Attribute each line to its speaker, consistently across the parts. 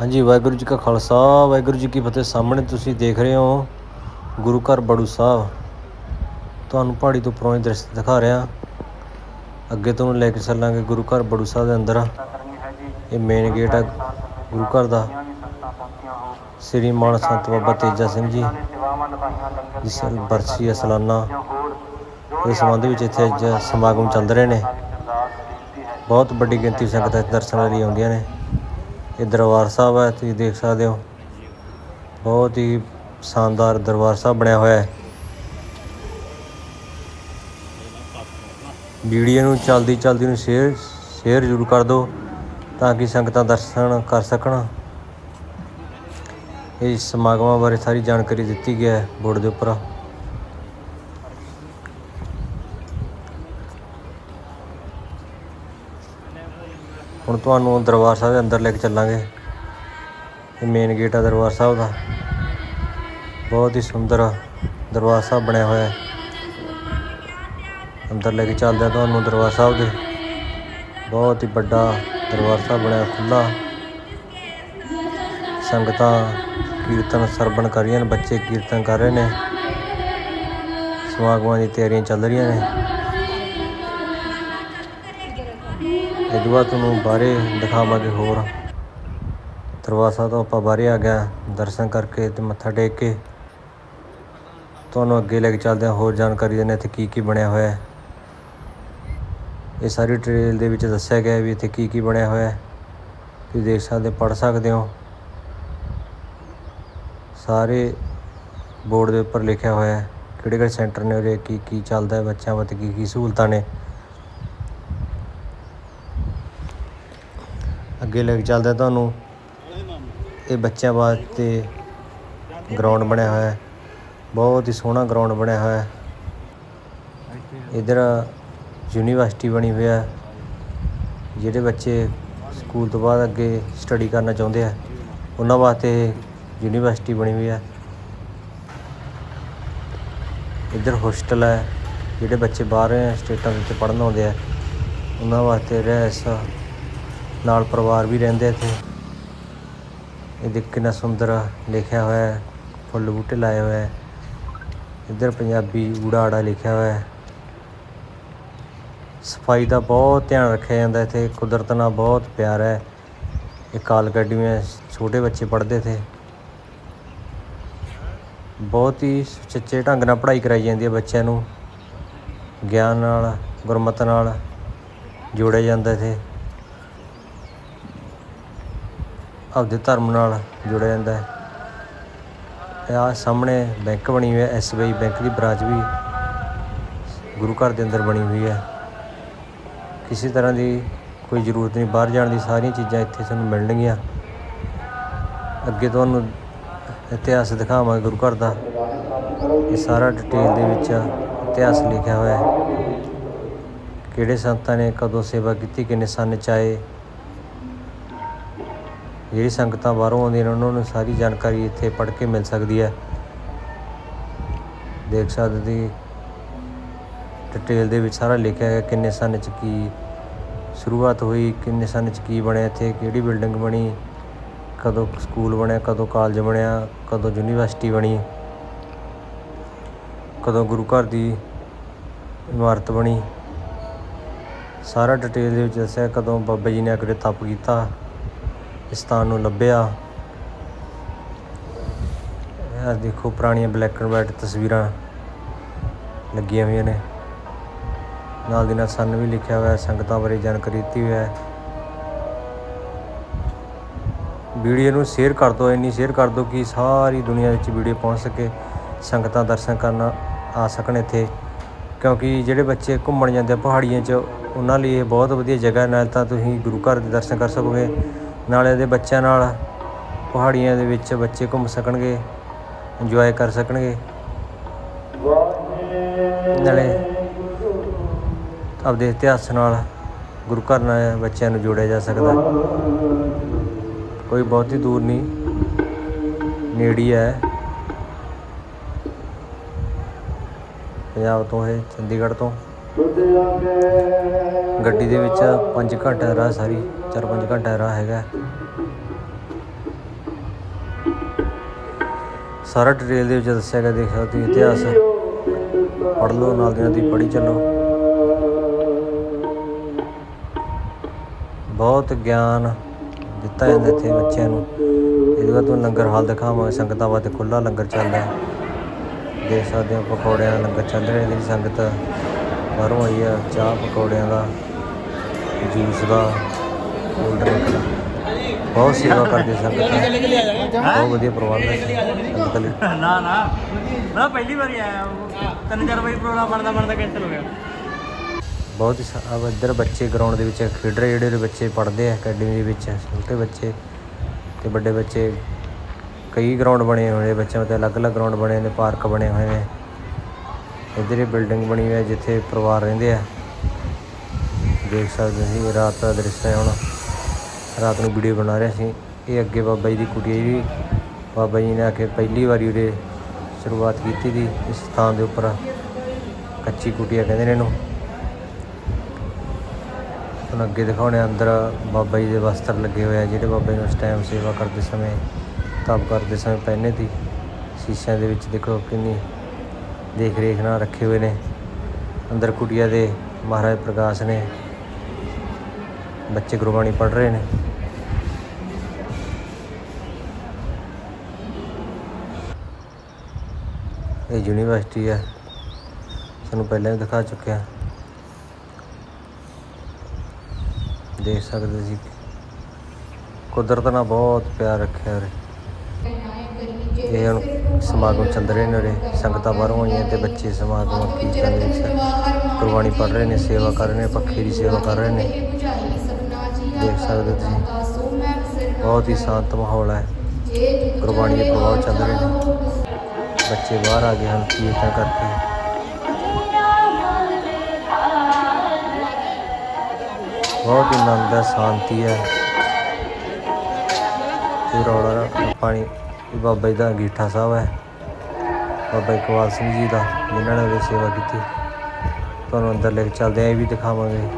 Speaker 1: ਹਾਂਜੀ, ਵਾਹਿਗੁਰੂ ਜੀ ਕਾ ਖਾਲਸਾ, ਵਾਹਿਗੁਰੂ ਜੀ ਕੀ ਫਤਿਹ। ਸਾਹਮਣੇ ਤੁਸੀਂ ਦੇਖ ਰਹੇ ਹੋ ਗੁਰੂ ਘਰ ਬੜੂ ਸਾਹਿਬ। ਤੁਹਾਨੂੰ ਪਹਾੜੀ ਤੋਂ ਉੱਪਰੋਂ ਦ੍ਰਿਸ਼ ਦਿਖਾ ਰਿਹਾ। ਅੱਗੇ ਤੋਂ ਲੈ ਕੇ ਚੱਲਾਂਗੇ ਗੁਰੂ ਘਰ ਬੜੂ ਸਾਹਿਬ ਦੇ ਅੰਦਰ। ਇਹ ਮੇਨ ਗੇਟ ਹੈ ਗੁਰੂ ਘਰ ਦਾ। ਸ੍ਰੀ ਮਾਨ ਸੰਤ ਬਾਬਾ ਤੇਜਾ ਸਿੰਘ ਜੀ, ਜਿਸ ਬਰਸੀ ਅਸਲਾਨਾ ਸਾਲਾਨਾ। ਇਸ ਸੰਬੰਧ ਵਿੱਚ ਇੱਥੇ ਅੱਜ ਸਮਾਗਮ ਚੱਲ ਰਹੇ ਨੇ। ਬਹੁਤ ਵੱਡੀ ਗਿਣਤੀ ਸੰਗਤਾਂ ਇੱਥੇ ਦਰਸ਼ਨਾਂ ਲਈ ਆਉਂਦੀਆਂ ਨੇ। ਇਹ ਦਰਬਾਰ ਸਾਹਿਬ ਹੈ, ਤੁਸੀਂ ਦੇਖ ਸਕਦੇ ਹੋ। ਬਹੁਤ ਹੀ ਸ਼ਾਨਦਾਰ ਦਰਬਾਰ ਸਾਹਿਬ ਬਣਿਆ ਹੋਇਆ ਹੈ। ਵੀਡੀਓ ਨੂੰ ਚਲਦੀ ਚਲਦੀ ਨੂੰ ਸ਼ੇਅਰ ਸ਼ੇਅਰ ਜ਼ਰੂਰ ਕਰ ਦਿਓ ਤਾਂ ਕਿ ਸੰਗਤਾਂ ਦਰਸ਼ਨ ਕਰ ਸਕਣ। ਇਸ ਸਮਾਗਮਾਂ ਬਾਰੇ ਸਾਰੀ ਜਾਣਕਾਰੀ ਦਿੱਤੀ ਗਿਆ ਹੈ ਬੋਰਡ ਦੇ ਉੱਪਰ। ਹੁਣ ਤੁਹਾਨੂੰ ਦਰਬਾਰ ਸਾਹਿਬ ਦੇ ਅੰਦਰ ਲੈ ਕੇ ਚੱਲਾਂਗੇ। ਇਹ ਮੇਨ ਗੇਟ ਆ ਦਰਬਾਰ ਸਾਹਿਬ ਦਾ। ਬਹੁਤ ਹੀ ਸੁੰਦਰ ਦਰਬਾਰ ਸਾਹਿਬ ਬਣਿਆ ਹੋਇਆ ਹੈ। ਅੰਦਰ ਲੈ ਕੇ ਚੱਲਦੇ ਆ ਤੁਹਾਨੂੰ ਦਰਬਾਰ ਸਾਹਿਬ ਦੇ। ਬਹੁਤ ਹੀ ਵੱਡਾ ਦਰਬਾਰ ਸਾਹਿਬ ਬਣਿਆ ਖੁੱਲਾ ਸੰਗਤਾਂ ਕੀਰਤਨ ਸਰਵਣ ਕਰ ਰਹੀਆਂ ਨੇ, ਬੱਚੇ ਕੀਰਤਨ ਕਰ ਰਹੇ ਨੇ। ਸਮਾਗਮਾਂ ਦੀ ਤਿਆਰੀਆਂ ਚੱਲ ਰਹੀਆਂ ਨੇ। ਇਹ ਦੁਆ ਤੁਹਾਨੂੰ ਬਾਹਰੇ ਦਿਖਾਵਾਂਗੇ ਹੋਰ। ਦਰਬਾਰ ਤੋਂ ਆਪਾਂ ਬਾਹਰੇ ਆ ਗਿਆ, ਦਰਸ਼ਨ ਕਰਕੇ ਤੇ ਮੱਥਾ ਟੇਕ ਕੇ ਤੁਹਾਨੂੰ ਅੱਗੇ ਲੈ ਕੇ ਚੱਲਦੇ ਹਾਂ, ਹੋਰ ਜਾਣਕਾਰੀ ਦਿੰਦੇ ਇੱਥੇ ਕੀ ਕੀ ਬਣਿਆ ਹੋਇਆ ਹੈ। ਇਹ ਸਾਰੀ ਟ੍ਰੇਲ ਦੇ ਵਿੱਚ ਦੱਸਿਆ ਗਿਆ ਵੀ ਇੱਥੇ ਕੀ ਕੀ ਬਣਿਆ ਹੋਇਆ ਹੈ। ਤੁਸੀਂ ਦੇਖ ਸਕਦੇ ਪੜ੍ਹ ਸਕਦੇ ਹੋ। ਸਾਰੇ ਬੋਰਡ ਦੇ ਉੱਪਰ ਲਿਖਿਆ ਹੋਇਆ ਹੈ ਕਿਹੜੇ ਕਿਹੜੇ ਸੈਂਟਰ ਨੇ ਉਰੇ, ਕੀ ਕੀ ਚੱਲਦਾ ਹੈ, ਬੱਚਿਆਂ ਵਾਸਤੇ ਕੀ ਕੀ ਸਹੂਲਤਾਂ ਨੇ। ਅੱਗੇ ਲੈ ਕੇ ਚੱਲਦਾ ਤੁਹਾਨੂੰ। ਇਹ ਬੱਚਿਆਂ ਵਾਸਤੇ ਗਰਾਊਂਡ ਬਣਿਆ ਹੋਇਆ ਹੈ। ਬਹੁਤ ਹੀ ਸੋਹਣਾ ਗਰਾਊਂਡ ਬਣਿਆ ਹੋਇਆ ਹੈ। ਇਧਰ ਯੂਨੀਵਰਸਿਟੀ ਬਣੀ ਹੋਈ ਹੈ, ਜਿਹੜੇ ਬੱਚੇ ਸਕੂਲ ਤੋਂ ਬਾਅਦ ਅੱਗੇ ਸਟੱਡੀ ਕਰਨਾ ਚਾਹੁੰਦੇ ਆ, ਉਹਨਾਂ ਵਾਸਤੇ ਯੂਨੀਵਰਸਿਟੀ ਬਣੀ ਹੋਈ ਹੈ। ਇੱਧਰ ਹੋਸਟਲ ਹੈ, ਜਿਹੜੇ ਬੱਚੇ ਬਾਹਰ ਸਟੇਟਾਂ ਵਿੱਚ ਪੜ੍ਹਨ ਆਉਂਦੇ ਆ, ਉਹਨਾਂ ਵਾਸਤੇ ਰਹਿਸ ਨਾਲ ਪਰਿਵਾਰ ਵੀ ਰਹਿੰਦੇ ਇੱਥੇ। ਇਹ ਦੇਖ ਕਿੰਨਾ ਸੁੰਦਰ ਲਿਖਿਆ ਹੋਇਆ ਹੈ, ਫੁੱਲ ਬੂਟੇ ਲਾਏ ਹੋਏ ਹੈ ਇੱਧਰ ਪੰਜਾਬੀ ਊੜਾ ਆੜਾ ਲਿਖਿਆ ਹੋਇਆ ਹੈ। ਸਫ਼ਾਈ ਦਾ ਬਹੁਤ ਧਿਆਨ ਰੱਖਿਆ ਜਾਂਦਾ ਇੱਥੇ, ਕੁਦਰਤ ਨਾਲ ਬਹੁਤ ਪਿਆਰ ਹੈ। ਇਹ ਕਾਲ ਅਕੈਡਮੀ ਹੈ ਛੋਟੇ ਬੱਚੇ ਪੜ੍ਹਦੇ ਥੇ ਬਹੁਤ ਹੀ ਸੁਚੱਜੇ ਢੰਗ ਨਾਲ ਪੜ੍ਹਾਈ ਕਰਾਈ ਜਾਂਦੀ ਹੈ ਬੱਚਿਆਂ ਨੂੰ। ਗਿਆਨ ਨਾਲ, ਗੁਰਮਤ ਨਾਲ ਜੋੜਿਆ ਜਾਂਦਾ ਇੱਥੇ। ਆਪਦੇ ਧਰਮ ਨਾਲ ਜੁੜਿਆ ਜਾਂਦਾ ਹੈ। ਇਹ ਆਹ ਸਾਹਮਣੇ ਬੈਂਕ ਬਣੀ ਹੋਈ ਹੈ ਐਸਬੀਆਈ ਬੈਂਕ ਦੀ ਬ੍ਰਾਂਚ ਵੀ ਗੁਰੂ ਘਰ ਦੇ ਅੰਦਰ ਬਣੀ ਹੋਈ ਹੈ। ਕਿਸੇ ਤਰ੍ਹਾਂ ਦੀ ਕੋਈ ਜ਼ਰੂਰਤ ਨਹੀਂ, ਬਾਹਰ ਜਾਣ ਦੀ ਸਾਰੀਆਂ ਚੀਜ਼ਾਂ ਇੱਥੇ ਤੁਹਾਨੂੰ ਮਿਲਣਗੀਆਂ। ਅੱਗੇ ਤੁਹਾਨੂੰ ਇਤਿਹਾਸ ਦਿਖਾਵਾਂਗੇ ਗੁਰੂ ਘਰ ਦਾ। ਇਹ ਸਾਰਾ ਡਿਟੇਲ ਦੇ ਵਿੱਚ ਇਤਿਹਾਸ ਲਿਖਿਆ ਹੋਇਆ ਹੈ। ਕਿਹੜੇ ਸੰਤਾਂ ਨੇ, ਕਦੋਂ ਸੇਵਾ ਕੀਤੀ, ਕਿੰਨੇ ਸੰਨ ਚ ਆਏ ਜਿਹੜੀ ਸੰਗਤਾਂ ਬਾਹਰੋਂ ਆਉਂਦੀਆਂ ਨੇ, ਉਹਨਾਂ ਨੂੰ ਸਾਰੀ ਜਾਣਕਾਰੀ ਇੱਥੇ ਪੜ੍ਹ ਕੇ ਮਿਲ ਸਕਦੀ ਹੈ। ਦੇਖ ਸਕਦੇ ਦੀ ਡਿਟੇਲ ਦੇ ਵਿੱਚ ਸਾਰਾ ਲਿਖਿਆ ਹੈ ਕਿੰਨੇ ਸਨ ਚ ਕੀ ਸ਼ੁਰੂਆਤ ਹੋਈ, ਕਿੰਨੇ ਸਨ ਚ ਕੀ ਬਣਿਆ ਇੱਥੇ, ਕਿਹੜੀ ਬਿਲਡਿੰਗ ਬਣੀ, ਕਦੋਂ ਸਕੂਲ ਬਣਿਆ, ਕਦੋਂ ਕਾਲਜ ਬਣਿਆ, ਕਦੋਂ ਯੂਨੀਵਰਸਿਟੀ ਬਣੀ, ਕਦੋਂ ਗੁਰੂ ਘਰ ਦੀ ਇਮਾਰਤ ਬਣੀ। ਸਾਰਾ ਡਿਟੇਲ ਦੇ ਵਿੱਚ ਦੱਸਿਆ, ਕਦੋਂ ਬਾਬਾ ਜੀ ਨੇ ਅਗਰੇ ਤਪ ਕੀਤਾ। ਇਸ ਸਥਾਨ ਨੂੰ ਲੱਭਿਆ। ਇਹ ਦੇਖੋ ਪੁਰਾਣੀਆਂ ਬਲੈਕ ਐਂਡ ਵਾਈਟ ਤਸਵੀਰਾਂ ਲੱਗੀਆਂ ਹੋਈਆਂ ਨੇ। ਨਾਲ ਦੀ ਨਾਲ ਸਨ ਵੀ ਲਿਖਿਆ ਹੋਇਆ, ਸੰਗਤਾਂ ਬਾਰੇ ਜਾਣਕਾਰੀ ਦਿੱਤੀ ਹੋਇਆ ਹੈ। ਵੀਡੀਓ ਨੂੰ ਸ਼ੇਅਰ ਕਰ ਦਿਓ, ਇੰਨੀ ਸ਼ੇਅਰ ਕਰ ਦਿਓ ਕਿ ਸਾਰੀ ਦੁਨੀਆ ਵਿੱਚ ਵੀਡੀਓ ਪਹੁੰਚ ਸਕੇ, ਸੰਗਤਾਂ ਦਰਸ਼ਨ ਕਰਨ ਆ ਸਕਣ ਇੱਥੇ। ਕਿਉਂਕਿ ਜਿਹੜੇ ਬੱਚੇ ਘੁੰਮਣ ਜਾਂਦੇ ਪਹਾੜੀਆਂ 'ਚ, ਉਹਨਾਂ ਲਈ ਇਹ ਬਹੁਤ ਵਧੀਆ ਜਗ੍ਹਾ ਨਾਲ ਤਾਂ ਤੁਸੀਂ ਗੁਰੂ ਘਰ ਦੇ ਦਰਸ਼ਨ ਕਰ ਸਕੋਗੇ। ਨਾਲੇ ਦੇ ਬੱਚਿਆਂ ਨਾਲ ਪਹਾੜੀਆਂ ਦੇ ਵਿੱਚ ਬੱਚੇ ਘੁੰਮ ਸਕਣਗੇ ਇੰਜੋਏ ਕਰ ਸਕਣਗੇ। ਨਾਲੇ ਆਪਦੇ ਇਤਿਹਾਸ ਨਾਲ ਗੁਰੂ ਘਰ ਨਾਲ ਬੱਚਿਆਂ ਨੂੰ ਜੋੜਿਆ ਜਾ ਸਕਦਾ। ਕੋਈ ਬਹੁਤੀ ਦੂਰ ਨਹੀਂ, ਨੇੜੀ ਹੈ ਪੰਜਾਬ ਤੋਂ ਹੈ ਚੰਡੀਗੜ੍ਹ ਤੋਂ। ਗੱਡੀ ਦੇ ਵਿੱਚ 5 ਘੰਟੇ ਦਾ ਰਾਹ ਸਾਰੀ। 4-5 ਘੰਟੇ ਦਾ ਰਾਹ ਹੈਗਾ। ਸਾਰਾ ਡਿਟੇਲ ਦੇ ਵਿੱਚ ਦੱਸਿਆ ਗਿਆ, ਦੇਖ ਸਕਦੇ ਹੋ ਇਤਿਹਾਸ। ਪੜ੍ਹ ਲਓ, ਨਾਲ ਦੀ ਨਾਲ ਦੀ ਪੜ੍ਹੀ ਚੱਲੋ। ਬਹੁਤ ਗਿਆਨ ਦਿੱਤਾ ਜਾਂਦਾ ਇੱਥੇ ਬੱਚਿਆਂ ਨੂੰ। ਇਹਦੇ ਬਾਅਦ ਤੁਹਾਨੂੰ ਲੰਗਰ ਹਾਲ ਦਿਖਾਵਾਂਗੇ, ਸੰਗਤਾਂ ਵਾਸਤੇ ਖੁੱਲਾ ਲੰਗਰ ਚੱਲਦਾ ਹੈ ਦੇਖ ਸਕਦੇ ਹੋ ਪਕੌੜਿਆਂ ਦਾ ਲੰਗਰ ਚੱਲ ਰਿਹਾ, ਇਹਦੀ ਸੰਗਤ ਬਾਹਰੋਂ ਆਈ ਆ, ਚਾਹ ਪਕੌੜਿਆਂ ਦਾ, ਜੂਸ ਦਾ। ਕੋਲਡ ਡਰਿੰਕ ਦਾ ਬਹੁਤ ਸੇਵਾ ਕਰਦੀ ਸੰਗਤ ਬਹੁਤ ਵਧੀਆ ਪ੍ਰਬੰਧ ਹੈ ਸੰਗਤ ਲਈ।
Speaker 2: ਨਾ ਨਾ। ਮੈਂ ਪਹਿਲੀ ਵਾਰੀ ਆਇਆ ਤਿੰਨ ਚਾਰ ਵਾਰੀ ਪ੍ਰੋਗਰਾਮ ਬਣਦਾ ਬਣਦਾ ਕੈਂਸਲ ਹੋ ਗਿਆ।
Speaker 1: ਬਹੁਤ ਹੀ ਸ- ਇੱਧਰ ਬੱਚੇ ਗਰਾਊਂਡ ਦੇ ਵਿੱਚ ਖੇਡ ਰਹੇ ਜਿਹੜੇ ਬੱਚੇ ਪੜ੍ਹਦੇ ਆ ਅਕੈਡਮੀ ਦੇ ਵਿੱਚ ਛੋਟੇ ਬੱਚੇ ਤੇ ਵੱਡੇ ਬੱਚੇ। ਕਈ ਗਰਾਊਂਡ ਬਣੇ ਹੋਏ ਨੇ ਬੱਚਿਆਂ ਦੇ ਅਲੱਗ-ਅਲੱਗ ਗਰਾਊਂਡ ਬਣੇ ਨੇ ਪਾਰਕ ਬਣੇ ਹੋਏ ਨੇ। ਇੱਧਰ ਇਹ ਬਿਲਡਿੰਗ ਬਣੀ ਹੋਈ ਹੈ ਜਿੱਥੇ ਪਰਿਵਾਰ ਰਹਿੰਦੇ ਆ। ਦੇਖ ਸਕਦੇ ਸੀ ਰਾਤ ਦਾ ਦ੍ਰਿਸ਼ ਹੈ ਹੁਣ। ਰਾਤ ਨੂੰ ਵੀਡੀਓ ਬਣਾ ਰਿਹਾ ਸੀ। ਇਹ ਅੱਗੇ ਬਾਬਾ ਜੀ ਦੀ ਕੁਟੀ ਹੈ ਬਾਬਾ ਜੀ ਨੇ ਆ ਕੇ ਪਹਿਲੀ ਵਾਰੀ ਉਰੇ ਸ਼ੁਰੂਆਤ ਕੀਤੀ ਸੀ ਇਸ ਸਥਾਨ ਦੇ ਉੱਪਰ ਕੱਚੀ ਕੁਟੀਆ ਕਹਿੰਦੇ ਨੇ ਇਹਨੂੰ। ਹੁਣ ਅੱਗੇ ਦਿਖਾਉਣੇ ਅੰਦਰ ਬਾਬਾ ਜੀ ਦੇ ਵਸਤਰ ਲੱਗੇ ਹੋਏ ਆ, ਜਿਹੜੇ ਬਾਬਾ ਜੀ ਨੂੰ ਉਸ ਟਾਈਮ ਸੇਵਾ ਕਰਦੇ ਸਮੇਂ, ਤਪ ਕਰਦੇ ਸਮੇਂ ਪਹਿਨੇ ਸੀ ਸ਼ੀਸ਼ਿਆਂ ਦੇ ਵਿੱਚ ਦੇਖੋ ਕਿੰਨੀ ਦੇਖ ਰੇਖ ਨਾਲ ਰੱਖੇ ਹੋਏ ਨੇ। ਅੰਦਰ ਕੁਟੀਆ ਦੇ ਮਹਾਰਾਜ ਪ੍ਰਕਾਸ਼ ਨੇ। ਬੱਚੇ ਗੁਰਬਾਣੀ ਪੜ੍ਹ ਰਹੇ ਨੇ। ਇਹ ਯੂਨੀਵਰਸਿਟੀ ਹੈ। ਤੁਹਾਨੂੰ ਪਹਿਲਾਂ ਵੀ ਦਿਖਾ ਚੁੱਕਿਆ। ਦੇਖ ਸਕਦੇ ਸੀ ਕੁਦਰਤ ਨਾਲ ਬਹੁਤ ਪਿਆਰ ਰੱਖਿਆ ਉਰੇ। ਇਹ ਹੁਣ ਸਮਾਗਮ ਚੱਲ ਰਹੇ ਨੇ ਉਰੇ। ਸੰਗਤਾਂ ਬਾਹਰੋਂ ਆਈਆਂ ਤੇ ਬੱਚੇ ਸਮਾਗਮ ਕੀਰਤਨ ਵਿੱਚ ਕੁਰਬਾਨੀ ਪੜ ਰਹੇ ਨੇ ਸੇਵਾ ਕਰ ਰਹੇ ਨੇ ਪੱਖੇ ਦੀ ਸੇਵਾ ਕਰ ਰਹੇ ਨੇ। ਦੇਖ ਸਕਦੇ ਤੁਸੀਂ। ਬਹੁਤ ਹੀ ਸ਼ਾਂਤ ਮਾਹੌਲ ਹੈ। ਗੁਰਬਾਣੀ ਦੇ ਪ੍ਰਭਾਵ ਚੱਲ ਰਹੇ ਨੇ। ਬੱਚੇ ਬਾਹਰ ਆ ਗਏ ਹਨ ਕੀਰਤਨ ਕਰਕੇ ਬਹੁਤ ਹੀ ਆਨੰਦ ਹੈ, ਸ਼ਾਂਤੀ ਹੈ। ਇਹ ਰੌਲਾ ਪਾਣੀ। ਬਾਬਾ ਜੀ ਦਾ ਅੰਗੀਠਾ ਸਾਹਿਬ ਹੈ। ਬਾਬਾ ਇਕਬਾਲ ਸਿੰਘ ਜੀ ਦਾ, ਜਿਨ੍ਹਾਂ ਨੇ ਉਹਦੀ ਸੇਵਾ ਕੀਤੀ। ਤੁਹਾਨੂੰ ਅੰਦਰ ਲੈ ਕੇ ਚੱਲਦੇ ਆ ਇਹ ਵੀ ਦਿਖਾਵਾਂਗੇ।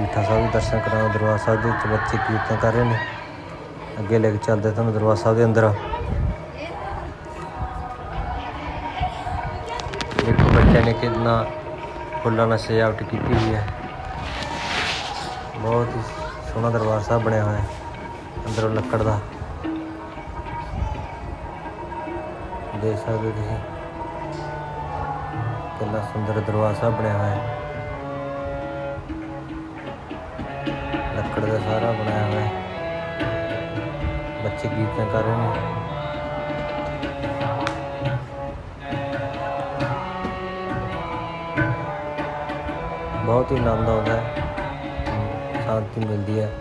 Speaker 1: ਗੀਠਾ ਸਾਹਿਬ ਦੇ ਦਰਸ਼ਨ ਕਰਾਉਣ, ਦਰਬਾਰ ਸਾਹਿਬ ਦੇ ਵਿੱਚ ਬੱਚੇ ਕੀਰਤਨ ਕਰ ਰਹੇ ਨੇ। ਅੱਗੇ ਲੈ ਕੇ ਚੱਲਦੇ ਤੁਹਾਨੂੰ ਦਰਬਾਰ ਸਾਹਿਬ ਦੇ ਅੰਦਰ। ਨੇ ਕਿੰਨਾ ਫੁੱਲਾਂ ਨਾਲ ਸਜਾਵਟ ਕੀਤੀ ਹੋਈ ਹੈ। ਬਹੁਤ ਹੀ ਸੋਹਣਾ ਦਰਬਾਰ ਸਾਹਿਬ ਬਣਿਆ ਹੋਇਆ ਹੈ, ਅੰਦਰੋਂ ਲੱਕੜ ਦਾ। ਦੇਖ ਸਕਦੇ ਹੋ ਤੁਸੀਂ ਕਿੰਨਾ ਸੁੰਦਰ ਦਰਬਾਰ ਸਾਹਿਬ ਬਣਿਆ ਹੋਇਆ ਹੈ। ਲੱਕੜ ਦਾ ਸਾਰਾ ਬਣਾਇਆ ਹੋਇਆ ਹੈ। ਬੱਚੇ ਗੀਤਾਂ ਕਰ ਰਹੇ ਨੇ। ਬਹੁਤ ਹੀ ਆਨੰਦ ਆਉਂਦਾ ਹੈ। ਸ਼ਾਂਤੀ ਮਿਲਦੀ ਹੈ।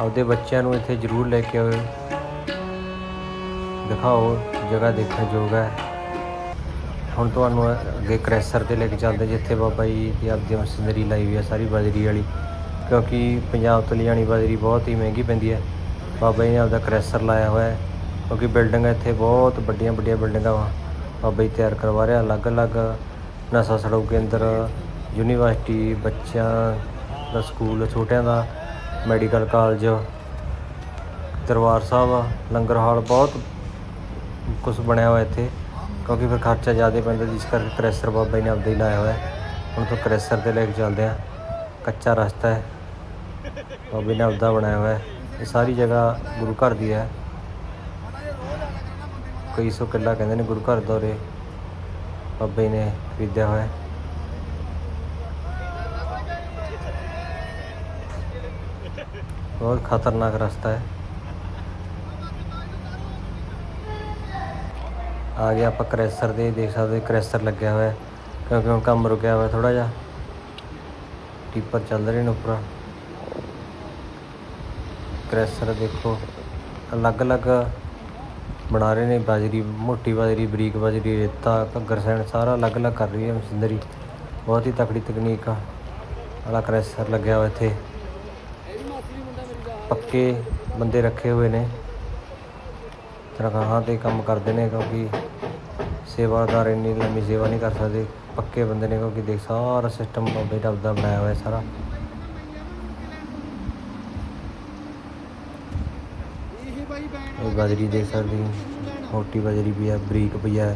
Speaker 1: ਆਪਦੇ ਬੱਚਿਆਂ ਨੂੰ ਇੱਥੇ ਜ਼ਰੂਰ ਲੈ ਕੇ ਆਓ। ਦਿਖਾਓ, ਜਗ੍ਹਾ ਦੇਖਣ ਯੋਗ ਹੈ। ਹੁਣ ਤੁਹਾਨੂੰ ਅੱਗੇ ਕ੍ਰੈਸਰ ਤੇ ਲੈ ਕੇ ਚੱਲਦੇ ਜਿੱਥੇ ਬਾਬਾ ਜੀ ਦੀ ਆਪਦੀ ਮਸ਼ੀਨਰੀ ਲਾਈ ਹੋਈ ਹੈ ਸਾਰੀ ਬਾਜ਼ਰੀ ਵਾਲੀ, ਕਿਉਂਕਿ ਪੰਜਾਬ ਤੋਂ ਲਿਜਾਣੀ ਬਾਜ਼ਰੀ ਬਹੁਤ ਹੀ ਮਹਿੰਗੀ ਪੈਂਦੀ ਹੈ। ਬਾਬਾ ਜੀ ਨੇ ਆਪਦਾ ਕ੍ਰੈਸਰ ਲਾਇਆ ਹੋਇਆ ਹੈ, ਕਿਉਂਕਿ ਬਿਲਡਿੰਗਾਂ ਇੱਥੇ ਬਹੁਤ ਵੱਡੀਆਂ ਵੱਡੀਆਂ ਬਿਲਡਿੰਗਾਂ ਵਾ। ਬਾਬਾ ਜੀ ਤਿਆਰ ਕਰਵਾ ਰਿਹਾ, ਅਲੱਗ-ਅਲੱਗ ਨਸ਼ਾ ਛਡਾਊ ਕੇਂਦਰ, ਯੂਨੀਵਰਸਿਟੀ, ਬੱਚਿਆਂ ਦਾ ਸਕੂਲ, ਛੋਟਿਆਂ ਦਾ ਮੈਡੀਕਲ ਕਾਲਜ, ਦਰਬਾਰ ਸਾਹਿਬ, ਲੰਗਰ ਹਾਲ, ਬਹੁਤ ਕੁਝ ਬਣਿਆ ਹੋਇਆ ਇੱਥੇ। ਕਿਉਂਕਿ ਫਿਰ ਖਰਚਾ ਜ਼ਿਆਦਾ ਪੈਂਦਾ, ਜਿਸ ਕਰਕੇ ਕ੍ਰੈਸਰ ਬਾਬਾ ਜੀ ਨੇ ਆਪਦਾ ਹੀ ਲਾਇਆ ਹੋਇਆ ਹੁਣ ਤੋਂ ਕ੍ਰੈਸਰ ਤੇ ਲੈ ਕੇ ਚੱਲਦੇ ਆ ਕੱਚਾ ਰਸਤਾ ਹੈ। ਬਾਬੇ ਨੇ ਆਪਦਾ ਬਣਾਇਆ ਹੋਇਆ ਹੈ। ਇਹ ਸਾਰੀ ਜਗ੍ਹਾ ਗੁਰੂ ਘਰ ਦੀ ਹੈ। ਕਈ ਸੌ ਕਿੱਲਾ ਕਹਿੰਦੇ ਨੇ ਗੁਰੂ ਘਰ ਦਾ ਉਰੇ ਬਾਬਾ ਜੀ ਨੇ ਖਰੀਦਿਆ ਹੋਇਆ ਹੈ। ਬਹੁਤ ਖਤਰਨਾਕ ਰਸਤਾ ਹੈ। ਆ ਗਿਆ, ਆਪਾਂ ਕ੍ਰੈਸਰ ਦੇ, ਦੇਖ ਸਕਦੇ ਕ੍ਰੈਸਰ ਲੱਗਿਆ ਹੋਇਆ ਕਿਉਂਕਿ ਹੁਣ ਕੰਮ ਰੁਕਿਆ ਹੋਇਆ ਥੋੜਾ ਜਿਹਾ। ਟੀਪਰ ਚੱਲ ਰਹੇ ਨੇ ਉੱਪਰ। ਕ੍ਰੈਸਰ ਦੇਖੋ, ਅਲੱਗ-ਅਲੱਗ ਬਣਾ ਰਹੇ ਨੇ, ਬਾਜਰੀ, ਮੋਟੀ ਬਾਜਰੀ, ਬਰੀਕ ਬਾਜਰੀ, ਰੇਤਾ, ਘੱਗਰ ਸੈਣ, ਸਾਰਾ ਅਲੱਗ-ਅਲੱਗ ਕਰ ਰਹੀ ਹੈ ਮਸ਼ੀਨਰੀ। ਬਹੁਤ ਹੀ ਤਕੜੀ ਤਕਨੀਕ ਆ, ਵਾਲਾ ਕ੍ਰੈਸਰ ਲੱਗਿਆ ਹੋਇਆ ਇੱਥੇ। ਪੱਕੇ ਬੰਦੇ ਰੱਖੇ ਹੋਏ ਨੇ। ਤਨਖਾਹਾਂ ਤੇ ਕੰਮ ਕਰਦੇ ਨੇ ਕਿਉਂਕਿ ਸੇਵਾਦਾਰ ਇੰਨੀ ਲੰਮੀ ਸੇਵਾ ਨਹੀਂ ਕਰ ਸਕਦੇ ਪੱਕੇ ਬੰਦੇ ਨੇ ਕਿਉਂਕਿ ਦੇਖ ਸਾਰਾ ਸਿਸਟਮ ਬਾਬੇ ਰੱਬ ਦਾ ਬਣਾਇਆ ਹੋਇਆ ਸਾਰਾ।
Speaker 3: ਇਹ ਬਾਈ ਬੈਣ
Speaker 1: ਇਹ ਬਾਜਰੀ ਦੇਖ ਸਕਦੇ ਹੋ ਮੋਟੀ ਬਾਜਰੀ ਵੀ ਆ ਬਰੀਕ ਪਈ ਆ